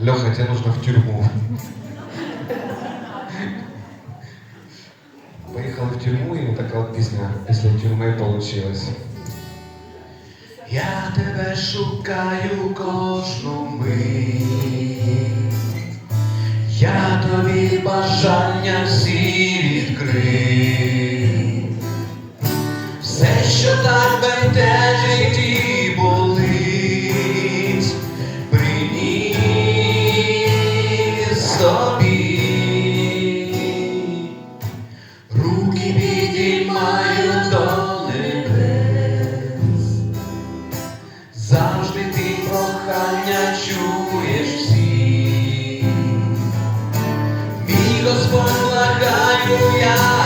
Леха, тебе нужно в тюрьму. Поехала в тюрьму, і така песня після тюрьмы получилась. Я тебе шукаю кожну мить, я тобі бажання всі відкрив, все, що так бентежить чуєш ти. Мій Господь, благаю я.